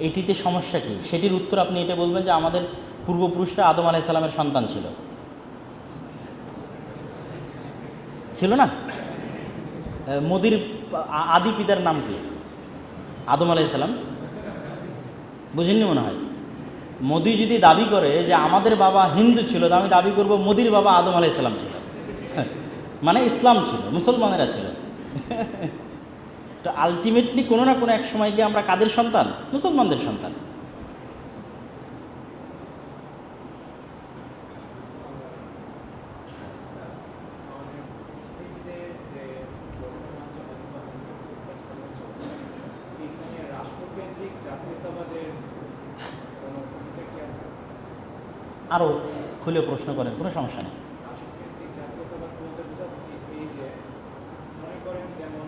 এটিতে সমস্যা কী? সেটির উত্তর আপনি এটা বলবেন যে আমাদের পূর্বপুরুষরা আদম আলাইসাল্লামের সন্তান ছিল। ছিল না? মোদির আদি পিতার নাম কি? আদম আলাইসাল্লাম বুঝেননি মনে হয়? মোদি যদি দাবি করে যে আমাদের বাবা হিন্দু ছিল, তো আমি দাবি করব মোদির বাবা আদম আলাইসাল্লাম ছিল। মানে ইসলাম ছিল, মুসলমানেরা ছিল। তো আলটিমেটলি কোনো না কোনো এক সময় গিয়ে আমরা কাদের সন্তান? মুসলমানদের সন্তান। আরও খুলে প্রশ্ন করেন, কোনো সমস্যা নেই রাষ্ট্রকেন্দ্রিক জাতীয়তাবাদ বলতে বোঝাচ্ছি এই যে মনে করেন যেমন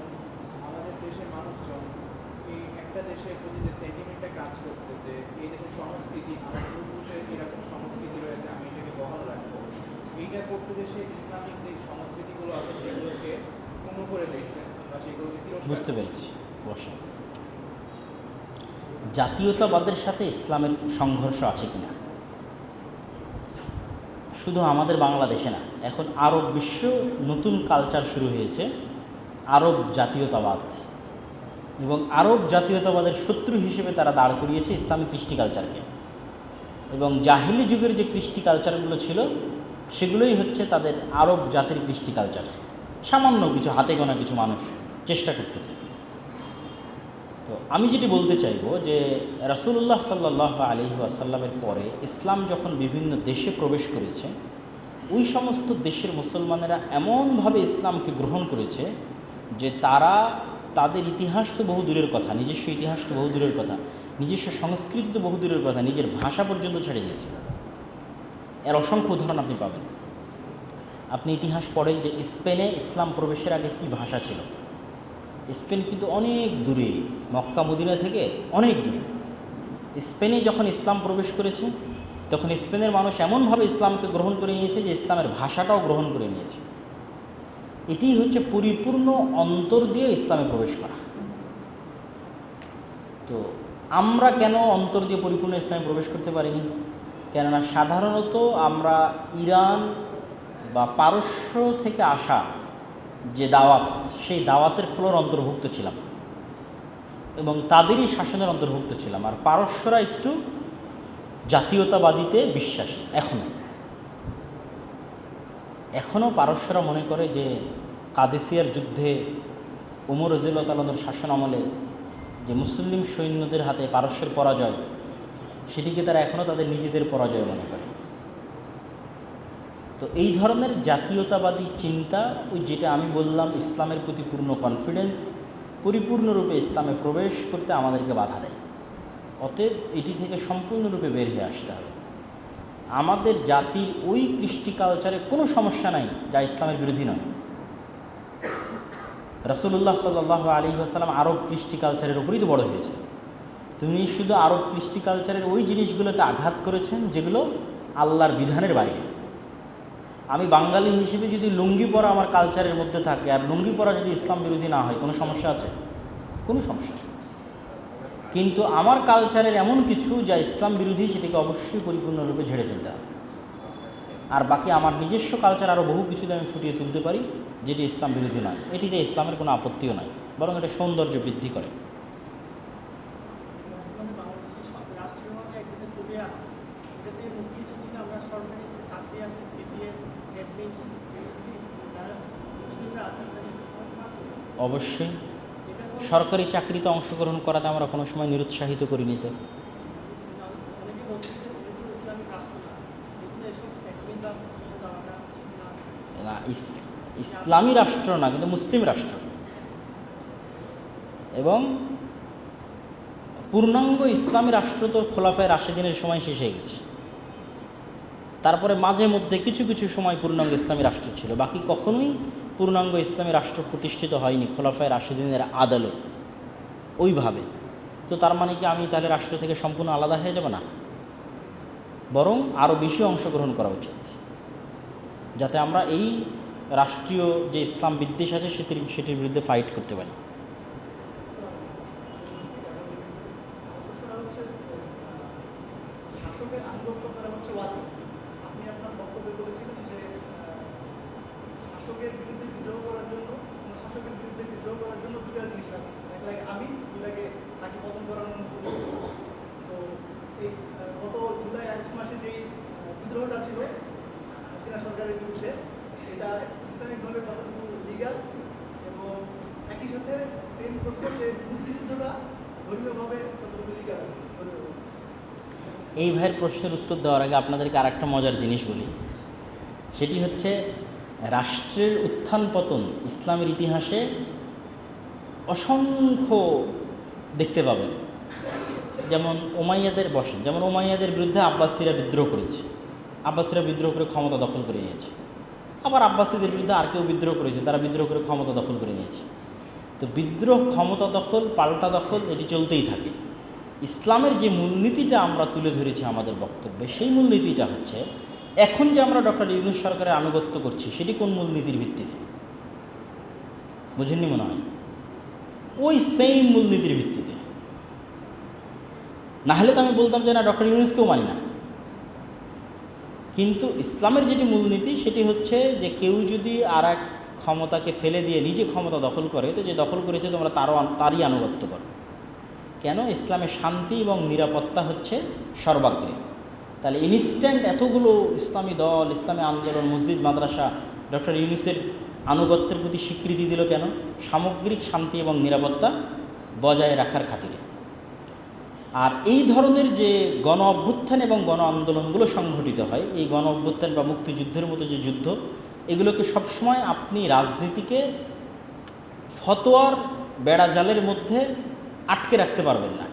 আমাদের দেশের মানুষজন এই একটা দেশের প্রতি যে সেন্টিমেন্টটা কাজ করছে যে এই দেশের সংস্কৃতি আমার পূর্বপুরুষের এরকম সংস্কৃতি রয়েছে আমি এটাকে বহাল রাখব এইটা করতে যে সে ইসলামিক যে সংস্কৃতিগুলো আছে সেগুলোকে পূর্ণ করে দেখছে বা সেগুলোকে বুঝতে পেরেছি বসে জাতীয়তাবাদের সাথে ইসলামের সংঘর্ষ আছে কিনা? শুধু আমাদের বাংলাদেশে না, এখন আরব বিশ্ব নতুন কালচার শুরু হয়েছে, আরব জাতীয়তাবাদ। এবং আরব জাতীয়তাবাদের শত্রু হিসেবে তারা দাঁড় করিয়েছে ইসলামিক কৃষ্টি কালচারকে এবং জাহিলি যুগের যে কৃষ্টি কালচারগুলো ছিল সেগুলোই হচ্ছে তাদের আরব জাতির কৃষ্টি কালচার সামান্য কিছু, হাতে গোনা কিছু মানুষ চেষ্টা করতেছে। তো আমি যেটি বলতে চাইব যে, রাসূলুল্লাহ সাল্লাহ আলি আসাল্লামের পরে ইসলাম যখন বিভিন্ন দেশে প্রবেশ করেছে, ওই সমস্ত দেশের মুসলমানেরা এমনভাবে ইসলামকে গ্রহণ করেছে যে তারা তাদের ইতিহাস তো বহু দূরের কথা, নিজস্ব ইতিহাস তো বহু দূরের কথা, নিজস্ব সংস্কৃতি তো বহু দূরের কথা, নিজের ভাষা পর্যন্ত ছেড়ে দিয়েছে এর অসংখ্য উদাহরণ আপনি পাবেন। আপনি ইতিহাস পড়েন যে স্পেনে ইসলাম প্রবেশের আগে কি ভাষা ছিল। স্পেন কিন্তু অনেক দূরে, মক্কা, মদিনা থেকে অনেক দূরে। স্পেনে যখন ইসলাম প্রবেশ করেছে, তখন স্পেনের মানুষ এমনভাবে ইসলামকে গ্রহণ করে নিয়েছে যে ইসলামের ভাষাটাও গ্রহণ করে নিয়েছে। এটি হচ্ছে পরিপূর্ণ অন্তর দিয়ে ইসলামে প্রবেশ করা। তো আমরা কেন অন্তর দিয়ে পরিপূর্ণ ইসলামে প্রবেশ করতে পারিনি? কেননা সাধারণত আমরা ইরান বা পারস্য থেকে আসা যে দাওয়াত, সেই দাওয়াতের ফ্লোর অন্তর্ভুক্ত ছিলাম। এবং তাদেরই শাসনের অন্তর্ভুক্ত ছিলাম। আর পারস্যরা একটু জাতীয়তাবাদীতে বিশ্বাসী এখনও এখনও পারস্যরা মনে করে যে কাদেসিয়ার যুদ্ধে উমর রজিল্লা তালানোর শাসন আমলে যে মুসলিম সৈন্যদের হাতে পারস্যের পরাজয় সেটিকে তারা এখনও তাদের নিজেদের পরাজয় মনে করে। তো এই ধরনের জাতীয়তাবাদী চিন্তা, ওই যেটা আমি বললাম, ইসলামের প্রতি পূর্ণ কনফিডেন্স পরিপূর্ণরূপে ইসলামে প্রবেশ করতে আমাদেরকে বাধা দেয়। অতএব এটি থেকে সম্পূর্ণরূপে বের হয়ে আসতে হবে। আমাদের জাতির ওই কৃষ্টি কালচারে কোনো সমস্যা নাই, যা ইসলামের বিরোধী নয়। রসুল্লাহ সাল্লাহ আলী আসালাম আরব কৃষ্টি কালচারের ওপরই তো বড় হয়েছে। তুমি শুধু আরব কৃষ্টি কালচারের ওই জিনিসগুলোকে আঘাত করেছেন যেগুলো আল্লাহর বিধানের বাইরে। আমি বাঙালি হিসেবে যদি লুঙ্গি পরা আমার কালচারের মধ্যে থাকে, আর লুঙ্গি পরা যদি ইসলাম বিরোধী না হয়, কোনো সমস্যা আছে? কোনো সমস্যা কিন্তু আমার কালচারের এমন কিছু যা ইসলাম বিরোধী, সেটাকে অবশ্যই পরিপূর্ণরূপে ঝেড়ে ফেলতে হবে। আর বাকি আমার নিজস্ব কালচার আরও বহু কিছুতে আমি ফুটিয়ে তুলতে পারি, যেটি ইসলাম বিরোধী নয়। এটিতে ইসলামের কোনো আপত্তিও নাই, বরং এটা সৌন্দর্য বৃদ্ধি করে বর্তমানে বাংলাদেশের সব রাষ্ট্রীয়ভাবে এক দেশে ফুটে আছে এটাতে মুক্তিযুদ্ধে আমরা সরকারি যে চাকরি আছে বিসিএস এডমিন যারা মুসলিমরা আছেন তাদের অবশ্যই। সরকারি চাকরিতে অংশগ্রহণ করাতে আমরা কোনো সময় নিরুৎসাহিত করিনি তো। না ইসলামী রাষ্ট্র না, কিন্তু মুসলিম রাষ্ট্র। এবং পূর্ণাঙ্গ ইসলামী রাষ্ট্র তো খোলাফায় রাশেদিনের সময় শেষ হয়ে গেছে। তারপরে মাঝে মধ্যে কিছু কিছু সময় পূর্ণাঙ্গ ইসলামী রাষ্ট্র ছিল। বাকি কখনোই পূর্ণাঙ্গ ইসলামী রাষ্ট্র প্রতিষ্ঠিত হয়নি খোলাফায় রাশেদিনের আদলে ওইভাবে। তো তার মানে কি আমি তাহলে রাষ্ট্র থেকে সম্পূর্ণ আলাদা হয়ে যাব না? বরং আরও বেশি অংশগ্রহণ করা উচিত। যাতে আমরা এই রাষ্ট্রীয় যে ইসলাম বিদ্বেষ আছে, সেটির সেটির বিরুদ্ধে ফাইট করতে পারি সমস্যা হচ্ছে শাসকের বিরুদ্ধে বিদ্রোহ করার জন্য কোনো শাসকের বিরুদ্ধে বিদ্রোহ করার জন্য দুটা জিনিস আছে এক লাগে আমি দুই লাগে তাকে পতন করানোর মতো তো এই আহ, গত জুলাই আগস্ট মাসে যেই আহ, বিদ্রোহটা ছিল হাসিনা সরকারের বিরুদ্ধে এটা কতটুকু লিগাল এবং একই সাথে সেম প্রশ্ন যে মুক্তিযুদ্ধটা ধর্মীয়ভাবে কতটুকু লিগাল এই ভাইয়ের প্রশ্নের উত্তর দেওয়ার আগে আপনাদেরকে আর একটা মজার জিনিস বলি। সেটি হচ্ছে, রাষ্ট্রের উত্থান পতন ইসলামের ইতিহাসে অসংখ্য দেখতে পাবেন। যেমন ওমাইয়াদের বসেন, যেমন ওমাইয়াদের বিরুদ্ধে আব্বাসীরা বিদ্রোহ করেছে। আব্বাসীরা বিদ্রোহ করে ক্ষমতা দখল করে নিয়েছে। আবার আব্বাসীদের বিরুদ্ধে আর কেউ বিদ্রোহ করেছে, তারা বিদ্রোহ করে ক্ষমতা দখল করে নিয়েছে। তো বিদ্রোহ, ক্ষমতা দখল, পাল্টা দখল, এটি চলতেই থাকে। ইসলামের যে মূলনীতিটা আমরা তুলে ধরেছি আমাদের বক্তব্যে, সেই মূলনীতিটা হচ্ছে, এখন যে আমরা ডক্টর ইউনুস সরকারের আনুগত্য করছি, সেটি কোন মূলনীতির ভিত্তিতে? বুঝেননি মনে হয়? ওই সেম মূলনীতির ভিত্তিতে। না হলে তো আমি বলতাম যে না, ডক্টর ইউনুসকেও মানি না। কিন্তু ইসলামের যেটি মূলনীতি, সেটি হচ্ছে যে কেউ যদি আর এক ক্ষমতাকে ফেলে দিয়ে নিজে ক্ষমতা দখল করে, তো যে দখল করেছে তোমরা তারও তারই আনুগত্য করো। কেন? ইসলামের শান্তি এবং নিরাপত্তা হচ্ছে সর্বাগ্রে। তাহলে ইনস্ট্যান্ট এতগুলো ইসলামী দল, ইসলামী আন্দোলন, মসজিদ, মাদ্রাসা, ডক্টর ইউনুসের আনুগত্যের প্রতি স্বীকৃতি দিল কেন? সামগ্রিক শান্তি এবং নিরাপত্তা বজায় রাখার খাতিরে। আর এই ধরনের যে গণ অভ্যুত্থান এবং গণ আন্দোলনগুলো সংঘটিত হয়, এই গণ অভ্যুত্থান বা মুক্তিযুদ্ধের মতো যে যুদ্ধ, এগুলোকে সবসময় আপনি রাজনীতিকে ফতোয়ার বেড়াজালের মধ্যে আটকে রাখতে পারবেন না।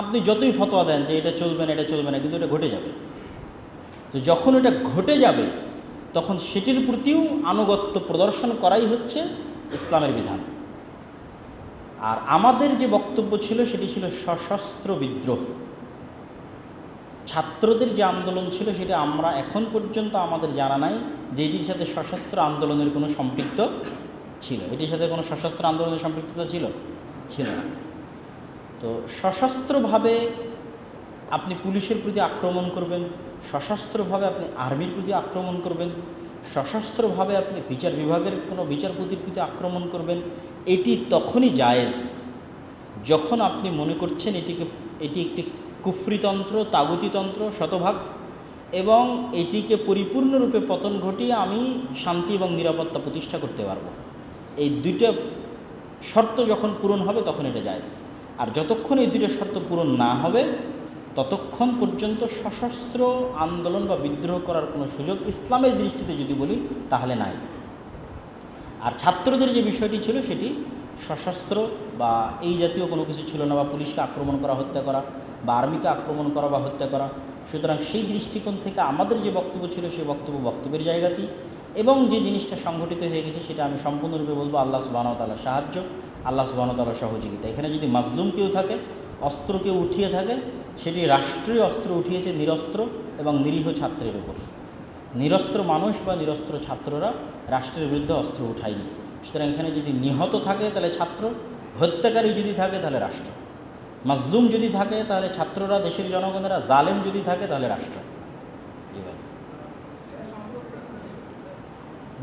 আপনি যতই ফতোয়া দেন যে এটা চলবে না, এটা চলবে না, কিন্তু এটা ঘটে যাবে। তো যখন এটা ঘটে যাবে, তখন সেটির প্রতিও আনুগত্য প্রদর্শন করাই হচ্ছে ইসলামের বিধান। আর আমাদের যে বক্তব্য ছিল সেটি ছিল সশস্ত্র বিদ্রোহ। ছাত্রদের যে আন্দোলন ছিল সেটা আমরা এখন পর্যন্ত আমাদের জানা নাই যে এটির সাথে সশস্ত্র আন্দোলনের কোনো সম্পৃক্ত ছিল। এটির সাথে কোনো সশস্ত্র আন্দোলনের সম্পৃক্ততা ছিল? ছিল না। তো সশস্ত্রভাবে আপনি পুলিশের প্রতি আক্রমণ করবেন, সশস্ত্রভাবে আপনি আর্মির প্রতি আক্রমণ করবেন, সশস্ত্রভাবে আপনি বিচার বিভাগের কোনো বিচারপতির প্রতি আক্রমণ করবেন এটি তখনই জায়েজ যখন আপনি মনে করছেন এটিকে, এটি একটি কুফরিতন্ত্র, তাগুতিতন্ত্র, শতভাগ এবং এটিকে পরিপূর্ণরূপে পতন ঘটিয়ে আমি শান্তি এবং নিরাপত্তা প্রতিষ্ঠা করতে পারব। এই দুইটা শর্ত যখন পূরণ হবে তখন এটা জায়েজ। আর যতক্ষণ এই দুইটা শর্ত পূরণ না হবে, ততক্ষণ পর্যন্ত সশস্ত্র আন্দোলন বা বিদ্রোহ করার কোনো সুযোগ ইসলামের দৃষ্টিতে যদি বলি, তাহলে নাই। আর ছাত্রদের যে বিষয়টি ছিল সেটি সশস্ত্র বা এই জাতীয় কোনো কিছু ছিল না বা পুলিশকে আক্রমণ করা, হত্যা করা বা আর্মিকে আক্রমণ করা বা হত্যা করা। সুতরাং সেই দৃষ্টিকোণ থেকে আমাদের যে বক্তব্য ছিল সেই বক্তব্য বক্তব্যের জায়গাতেই। এবং যে জিনিসটা সংঘটিত হয়ে গেছে সেটা আমি সম্পূর্ণরূপে বলব আল্লাহ সুবাহতালার সাহায্য, আল্লাহ সুবাহতালার সহযোগিতা। এখানে যদি মাজলুম কেউ থাকে, অস্ত্র কেউ উঠিয়ে থাকে, সেটি রাষ্ট্রীয় অস্ত্র উঠিয়েছে নিরস্ত্র এবং নিরীহ ছাত্রের উপর। নিরস্ত্র মানুষ বা নিরস্ত্র ছাত্ররা রাষ্ট্রের বিরুদ্ধে অস্ত্র উঠায়নি। সুতরাং এখানে যদি নিহত থাকে, তাহলে ছাত্র, হত্যাকারী যদি থাকে, তাহলে রাষ্ট্র। মাজলুম যদি থাকে, তাহলে ছাত্ররা, দেশের জনগণেরা, জালেম যদি থাকে, তাহলে রাষ্ট্র।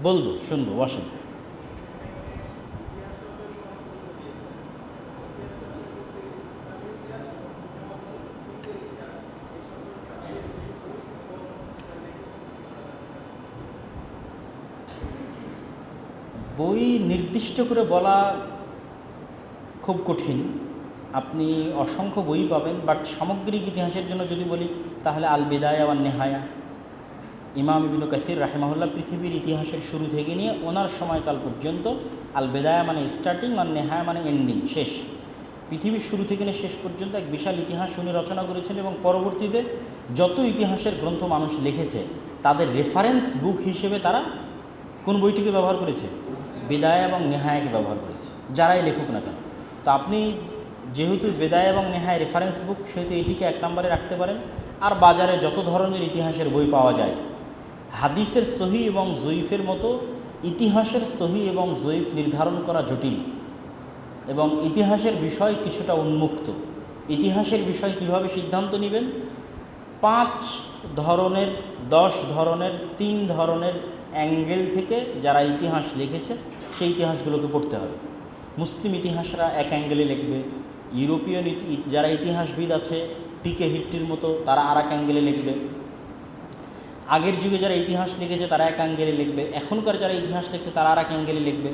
বলব, শুনব, বসেন। বই নির্দিষ্ট করে বলা খুব কঠিন। আপনি অসংখ্য বই পাবেন বাট সামগ্রিক ইতিহাসের জন্য যদি বলি, তাহলে আল বেদায়া বা নেহায়া। ইমাম ইবিন কাসির রাহেমাহুল্লাহ পৃথিবীর ইতিহাসের শুরু থেকে নিয়ে ওনার সময়কাল পর্যন্ত আল বেদায়া মানে স্টার্টিং আর নেহায়া মানে এন্ডিং শেষ। পৃথিবীর শুরু থেকে নিয়ে শেষ পর্যন্ত এক বিশাল ইতিহাস উনি রচনা করেছেন এবং পরবর্তীতে যত ইতিহাসের গ্রন্থ মানুষ লিখেছে, তাদের রেফারেন্স বুক হিসেবে তারা কোন বইটিকে ব্যবহার করেছে? বেদায় এবং নেহায়াকে ব্যবহার করেছে, যারাই লেখুক না কেন। তো আপনি যেহেতু বেদায় এবং নেহায় রেফারেন্স বুক সেহেতু এটিকে এক নম্বরে রাখতে পারেন। আর বাজারে যত ধরনের ইতিহাসের বই পাওয়া যায়, হাদিসের সহি এবং জয়ীফের মতো ইতিহাসের সহি এবং জয়ীফ নির্ধারণ করা জটিল। এবং ইতিহাসের বিষয় কিছুটা উন্মুক্ত। ইতিহাসের বিষয় কীভাবে সিদ্ধান্ত নেবেন? পাঁচ ধরনের, দশ ধরনের, তিন ধরনের অ্যাঙ্গেল থেকে যারা ইতিহাস লিখেছে সেই ইতিহাসগুলোকে পড়তে হবে। মুসলিম ইতিহাসরা এক অ্যাঙ্গেলে লিখবে, ইউরোপীয় যারা ইতিহাসবিদ আছে পিকে হিট্টির মতো, তারা আর এক অ্যাঙ্গেলে লিখবে। আগের যুগে যারা ইতিহাস লিখেছে, তারা এক অ্যাঙ্গেলে লিখবে। এখনকার যারা ইতিহাস লিখছে, তারা আর এক অ্যাঙ্গেলে লিখবে।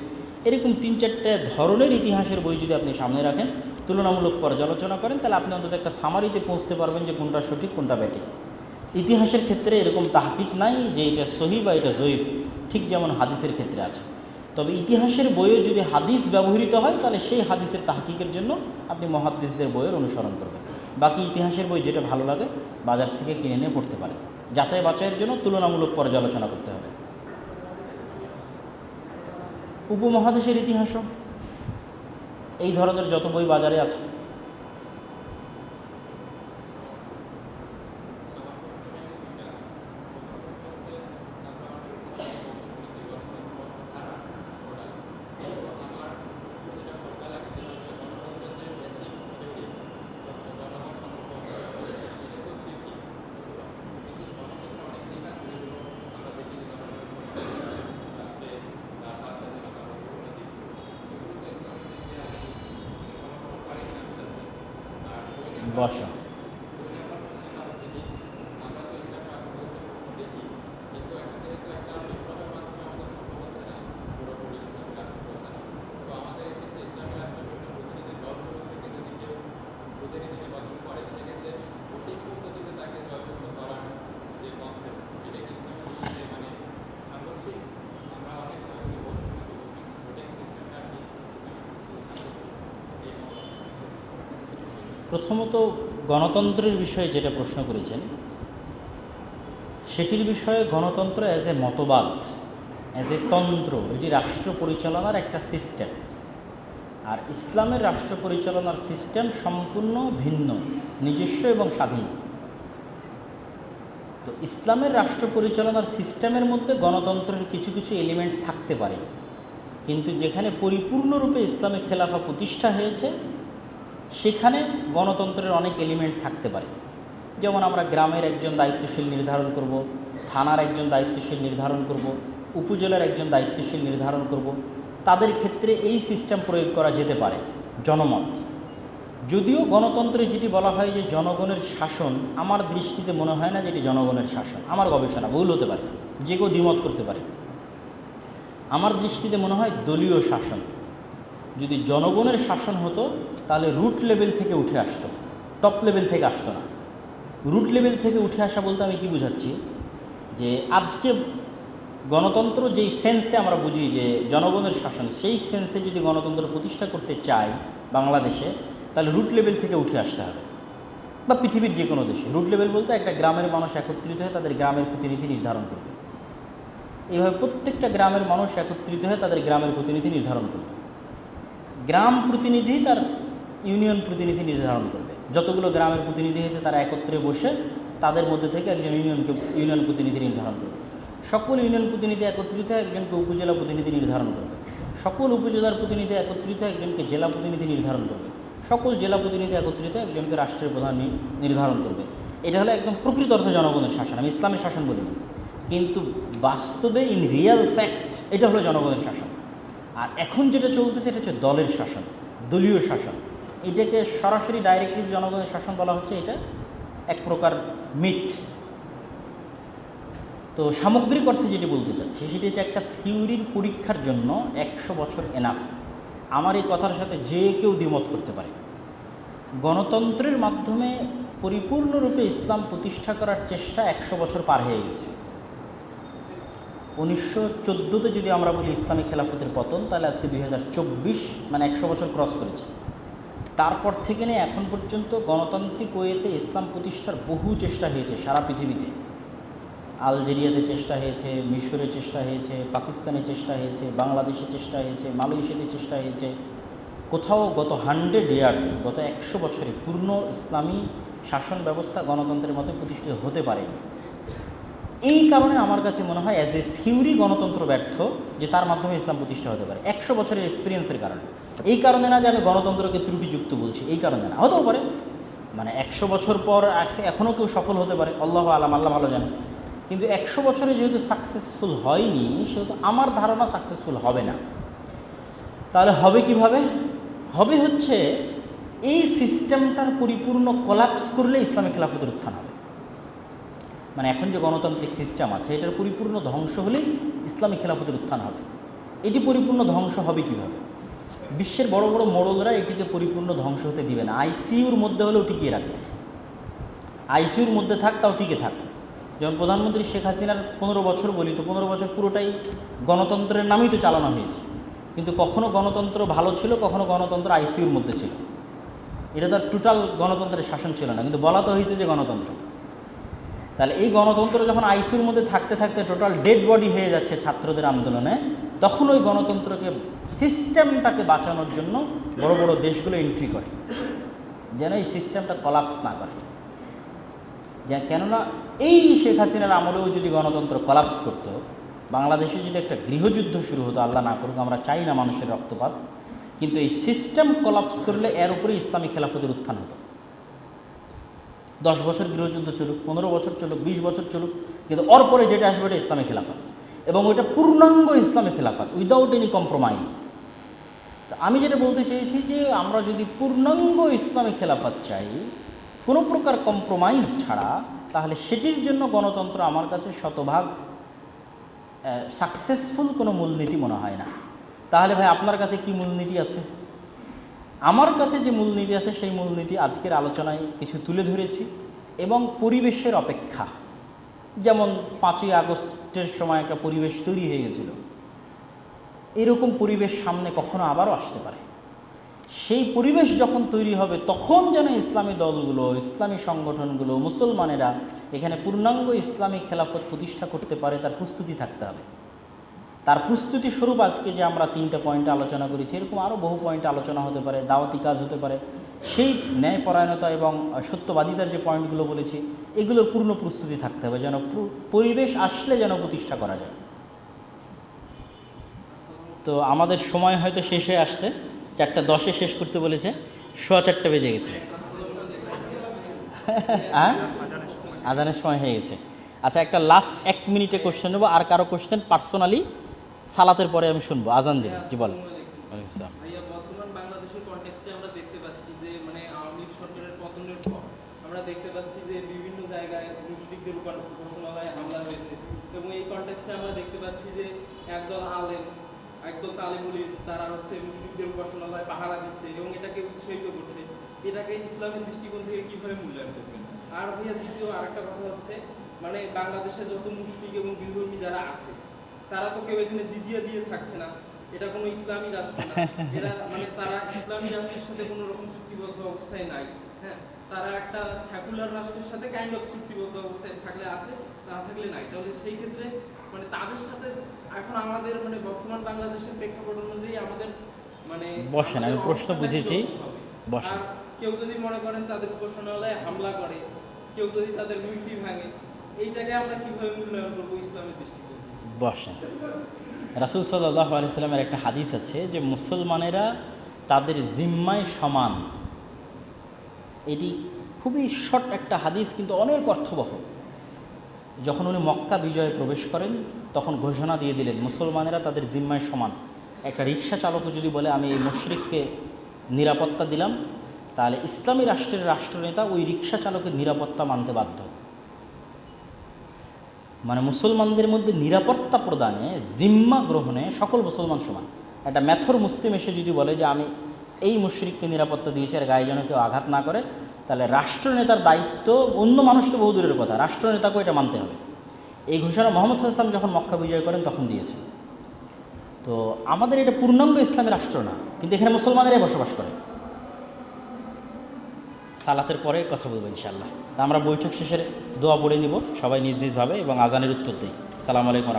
এরকম তিন চারটে ধরনের ইতিহাসের বই যদি আপনি সামনে রাখেন, তুলনামূলক পর্যালোচনা করেন, তাহলে আপনি অন্তত একটা সামারিতে পৌঁছতে পারবেন যে কোনটা সঠিক, কোনটা ব্যাঠিক ইতিহাসের ক্ষেত্রে এরকম তাহকিক নাই যে এটা সহি বা এটা জয়ীফ, ঠিক যেমন হাদিসের ক্ষেত্রে আছে। তবে ইতিহাসের বইয়ে যদি হাদিস ব্যবহৃত হয়, তাহলে সেই হাদিসের তাহকিকের জন্য আপনি মহাদিসদের বইয়ের অনুসরণ করবেন। বাকি ইতিহাসের বই যেটা ভালো লাগে, বাজার থেকে কিনে নিয়ে পড়তে পারে যাচাই বাছাইয়ের জন্য তুলনামূলক পর্যালোচনা করতে হবে। উপমহাদেশের ইতিহাসও। এই ধরনের যত বই বাজারে আছে বসা প্রথমত গণতন্ত্রের বিষয়ে যেটা প্রশ্ন করেছেন, সেটির বিষয়ে গণতন্ত্র অ্যাজ এ মতবাদ অ্যাজ এ তন্ত্র, এটি রাষ্ট্র পরিচালনার একটা সিস্টেম আর ইসলামের রাষ্ট্র পরিচালনার সিস্টেম সম্পূর্ণ ভিন্ন, নিজস্ব এবং স্বাধীন। তো ইসলামের রাষ্ট্র পরিচালনার সিস্টেমের মধ্যে গণতন্ত্রের কিছু কিছু এলিমেন্ট থাকতে পারে। কিন্তু যেখানে পরিপূর্ণরূপে ইসলামে খেলাফা প্রতিষ্ঠা হয়েছে সেখানে গণতন্ত্রের অনেক এলিমেন্ট থাকতে পারে। যেমন আমরা গ্রামের একজন দায়িত্বশীল নির্ধারণ করব, থানার একজন দায়িত্বশীল নির্ধারণ করব, উপজেলার একজন দায়িত্বশীল নির্ধারণ করব। তাদের ক্ষেত্রে এই সিস্টেম প্রয়োগ করা যেতে পারে, জনমত। যদিও গণতন্ত্রে যেটি বলা হয় যে জনগণের শাসন, আমার দৃষ্টিতে মনে হয় না যে এটি জনগণের শাসন। আমার গবেষণা ভুল হতে পারে, যে কেউ দ্বিমত করতে পারে। আমার দৃষ্টিতে মনে হয় দলীয় শাসন। যদি জনগণের শাসন হতো, তাহলে রুট লেভেল থেকে উঠে আসতো। টপ লেভেল থেকে আসতো না। রুট লেভেল থেকে উঠে আসা বলতে আমি কি বুঝাচ্ছি? যে আজকে গণতন্ত্র যেই সেন্সে আমরা বুঝি যে জনগণের শাসন, সেই সেন্সে যদি গণতন্ত্র প্রতিষ্ঠা করতে চাই বাংলাদেশে, তাহলে রুট লেভেল থেকে উঠে আসতে হবে। বা পৃথিবীর যে কোনো দেশে। রুট লেভেল বলতে একটা গ্রামের মানুষ একত্রিত হয়ে তাদের গ্রামের প্রতিনিধি নির্ধারণ করবে। এইভাবে প্রত্যেকটা গ্রামের মানুষ একত্রিত হয়ে তাদের গ্রামের প্রতিনিধি নির্ধারণ করবে। গ্রাম প্রতিনিধি তার ইউনিয়ন প্রতিনিধি নির্ধারণ করবে। যতগুলো গ্রামের প্রতিনিধি হয়েছে তারা একত্রে বসে তাদের মধ্যে থেকে একজন ইউনিয়নকে, ইউনিয়ন প্রতিনিধি নির্ধারণ করবে। সকল ইউনিয়ন প্রতিনিধি একত্রিত একজনকে উপজেলা প্রতিনিধি নির্ধারণ করবে। সকল উপজেলার প্রতিনিধি একত্রিত একজনকে জেলা প্রতিনিধি নির্ধারণ করবে। সকল জেলা প্রতিনিধি একত্রিত একজনকে রাষ্ট্রের প্রধান নির্ধারণ করবে। এটা হলো একদম প্রকৃত অর্থে জনগণের শাসন। আমি ইসলামের শাসন বলিনি। কিন্তু বাস্তবে ইন রিয়েল ফ্যাক্ট এটা হলো জনগণের শাসন। আর এখন যেটা চলতেছে, এটা হচ্ছে দলের শাসন, দলীয় শাসন। এটাকে সরাসরি ডাইরেক্টলি জনগণের শাসন বলা হচ্ছে, এটা এক প্রকার মিথ তো সামগ্রিক অর্থে যেটি বলতে চাচ্ছি, সেটি হচ্ছে একটা থিওরির পরীক্ষার জন্য একশো বছর এনাফ আমার এই কথার সাথে যে কেউ দ্বিমত করতে পারে। গণতন্ত্রের মাধ্যমে পরিপূর্ণরূপে ইসলাম প্রতিষ্ঠা করার চেষ্টা একশো বছর পার হয়ে গেছে। উনিশশো চোদ্দোতে যদি আমরা বলি ইসলামী খেলাফতের পতন, তাহলে আজকে দু হাজার চব্বিশ মানে একশো বছর ক্রস করেছে। তারপর থেকে নিয়ে এখন পর্যন্ত গণতান্ত্রিক ওয়েতে ইসলাম প্রতিষ্ঠার বহু চেষ্টা হয়েছে সারা পৃথিবীতে। আলজেরিয়াতে চেষ্টা হয়েছে, মিশরে চেষ্টা হয়েছে, পাকিস্তানে চেষ্টা হয়েছে, বাংলাদেশে চেষ্টা হয়েছে, মালয়েশিয়াতে চেষ্টা হয়েছে। কোথাও গত হান্ড্রেড ইয়ার্স, গত একশো বছরে পূর্ণ ইসলামী শাসন ব্যবস্থা গণতন্ত্রের মতো প্রতিষ্ঠিত হতে পারেনি। এই কারণে আমার কাছে মনে হয় অ্যাজ এ থিওরি গণতন্ত্র ব্যর্থ, যে তার মাধ্যমে ইসলাম প্রতিষ্ঠা হতে পারে। একশো বছরের এক্সপিরিয়েন্সের কারণে। এই কারণে না যে আমি গণতন্ত্রকে ত্রুটিযুক্ত বলছি, এই কারণে না। হতেও পারে। মানে একশো বছর পর এখনও কেউ সফল হতে পারে। আল্লাহ আলাম, আল্লাহ ভালো জানে। কিন্তু একশো বছরে যেহেতু সাকসেসফুল হয়নি, সেহেতু আমার ধারণা সাকসেসফুল হবে না। তাহলে হবে কীভাবে? হবে হচ্ছে এই সিস্টেমটার পরিপূর্ণ কলাপস করলে ইসলামী খেলাফতের উত্থান হবে। মানে এখন যে গণতান্ত্রিক সিস্টেম আছে, এটার পরিপূর্ণ ধ্বংস হলেই ইসলামী খেলাফতের উত্থান হবে। এটি পরিপূর্ণ ধ্বংস হবে কীভাবে? বিশ্বের বড় বড় মোড়লরা এটিকে পরিপূর্ণ ধ্বংস হতে দিবে না। আইসিইউর মধ্যে হলেও টিকিয়ে রাখবে। আইসিইউর মধ্যে থাক, তাও টিকে থাক। যেমন প্রধানমন্ত্রী শেখ হাসিনার পনেরো বছর বলি, তো পনেরো বছর পুরোটাই গণতন্ত্রের নামেই তো চালানো হয়েছে। কিন্তু কখনো গণতন্ত্র ভালো ছিল, কখনো গণতন্ত্র আইসিইউর মধ্যে ছিল। এটা তো টোটাল গণতন্ত্রের শাসন ছিল না। কিন্তু বলা তো হয়েছে যে গণতন্ত্র। তাহলে এই গণতন্ত্র যখন আইসিউর মধ্যে থাকতে থাকতে টোটাল ডেড বডি হয়ে যাচ্ছে ছাত্রদের আন্দোলনে, তখন ওই গণতন্ত্রকে সিস্টেমটাকে বাঁচানোর জন্য বড় বড় দেশগুলো এন্ট্রি করে, যেন এই সিস্টেমটা কলাপস না করে। যে কেননা এই শেখ হাসিনার আমলেও যদি গণতন্ত্র কলাপস করতো, বাংলাদেশে যদি একটা গৃহযুদ্ধ শুরু হতো, আল্লাহ না করুক, আমরা চাই না মানুষের রক্তপাত, কিন্তু এই সিস্টেম কলাপস করলে এর উপরে ইসলামী খেলাফতের উত্থান হতো। দশ বছর গৃহযুদ্ধ চলুক, পনেরো বছর চলুক, বিশ বছর চলুক, কিন্তু ওর পরে যেটা আসবে এটা ইসলামী খেলাফত। এবং ওইটা পূর্ণাঙ্গ ইসলামী খেলাফত উইদাউট এনি কম্প্রোমাইজ আমি যেটা বলতে চেয়েছি যে আমরা যদি পূর্ণাঙ্গ ইসলামী খেলাফত চাই, কোনো প্রকার কম্প্রোমাইজ ছাড়া, তাহলে সেটির জন্য গণতন্ত্র আমার কাছে শতভাগ সাকসেসফুল কোনো মূলনীতি মনে হয় না। তাহলে ভাই আপনার কাছে কি মূলনীতি আছে? আমার কাছে যে মূলনীতি আছে, সেই মূলনীতি আজকের আলোচনায় কিছু তুলে ধরেছি এবং পরিবেশের অপেক্ষা। যেমন পাঁচই আগস্টের সময় একটা পরিবেশ তৈরি হয়ে গেছিল। এরকম পরিবেশ সামনে কখনো আবারও আসতে পারে। সেই পরিবেশ যখন তৈরি হবে, তখন যেন ইসলামী দলগুলো, ইসলামী সংগঠনগুলো, মুসলমানেরা এখানে পূর্ণাঙ্গ ইসলামী খেলাফত প্রতিষ্ঠা করতে পারে, তার প্রস্তুতি থাকতে হবে। তার প্রস্তুতি স্বরূপ আজকে যে আমরা তিনটা পয়েন্টে আলোচনা করেছি, এরকম আরও বহু পয়েন্টে আলোচনা হতে পারে, দাওয়াতি কাজ হতে পারে। সেই ন্যায়পরায়ণতা এবং সত্যবাদিতার যে পয়েন্টগুলো বলেছি, এগুলোর পূর্ণ প্রস্তুতি থাকতে হবে যেন পরিবেশ আসলে যেন প্রতিষ্ঠা করা যায়। তো আমাদের সময় হয়তো শেষ হয়ে আসছে, চারটা দশে শেষ করতে বলেছে, সোয়া চারটা বেজে গেছে। হ্যাঁ? আজানের সময় হয়ে গেছে। আচ্ছা একটা লাস্ট এক মিনিটে কোশ্চেন নেব, আর কারও কোশ্চেন পার্সোনালি সালাতের পরে আমি শুনব, আজান দিলে জি বল ওয়ালাইকুম ভাইয়া, বর্তমান আমরা দেখতে পাচ্ছি যে মানে এবং এটাকে উৎসাহিত করছে। এটাকে ইসলামের দৃষ্টিকোণ থেকে কীভাবে মূল্যায়ন করবেন? আর ভাইয়া, দ্বিতীয় আরেকটা কথা হচ্ছে মানে বাংলাদেশে যত মুসলিক এবং বিধর্মী যারা আছে তারা তো কেউ এখানে জিজিয়া দিয়ে থাকছে না এটা কোনো ইসলামী রাষ্ট্র না এরা মানে তারা ইসলামী রাষ্ট্রের সাথে কোনো রকম চুক্তিবদ্ধ অবস্থায় নাই হ্যাঁ তারা একটা সেকুলার রাষ্ট্রের সাথে কাইন্ড অফ চুক্তিবদ্ধ অবস্থায় থাকলে আছে না থাকলে নাই তাহলে সেই ক্ষেত্রে মানে তাদের সাথে এখন আমাদের মানে বর্তমান বাংলাদেশের প্রেক্ষাপট অনুযায়ী আমাদের মানে বসেন, আমি প্রশ্ন বুঝেছি। বসেন। আর কেউ যদি মনে করেন তাদের উপাসনালয়ে হামলা করে কেউ যদি তাদের মূর্তি ভাঙে এই জায়গায় আমরা কীভাবে মূল্যায়ন করব ইসলামের থেকে? বসেন রাসুল সাল্লাহ আলাইসাল্লামের একটা হাদিস আছে যে মুসলমানেরা তাদের জিম্মায় সমান। এটি খুবই শর্ট একটা হাদিস, কিন্তু অনেক অর্থবহ। যখন উনি মক্কা বিজয়ে প্রবেশ করেন, তখন ঘোষণা দিয়ে দিলেন, মুসলমানেরা তাদের জিম্মায় সমান। একটা রিক্সা চালকও যদি বলে, আমি এই মুশরিককে নিরাপত্তা দিলাম, তাহলে ইসলামী রাষ্ট্রের রাষ্ট্রনেতা ওই রিক্সা চালকের নিরাপত্তা মানতে বাধ্য। মানে মুসলমানদের মধ্যে নিরাপত্তা প্রদানে, জিম্মা গ্রহণে সকল মুসলমান সমান। একটা ম্যাথর মুসলিম এসে যদি বলে যে আমি এই মুশরিককে নিরাপত্তা দিয়েছি আর গায়ে যেন কেউ আঘাত না করে, তাহলে রাষ্ট্রনেতার দায়িত্ব অন্য মানুষ তো বহু দূরের কথা, রাষ্ট্রনেতাকেও এটা মানতে হবে। এই ঘোষণা মোহাম্মদ সাল্লাম যখন মক্কা বিজয় করেন, তখন দিয়েছে। তো আমাদের এটা পূর্ণাঙ্গ ইসলামী রাষ্ট্র না, কিন্তু এখানে মুসলমানেরাই বসবাস করে। সালাতের পরে কথা বলব ইনশাল্লাহ আমরা বৈঠক শেষের দোয়া পড়ে নিব, সবাই নিজ নিজভাবে এবং আজানের উত্তর দিই। সালাম আলাইকুম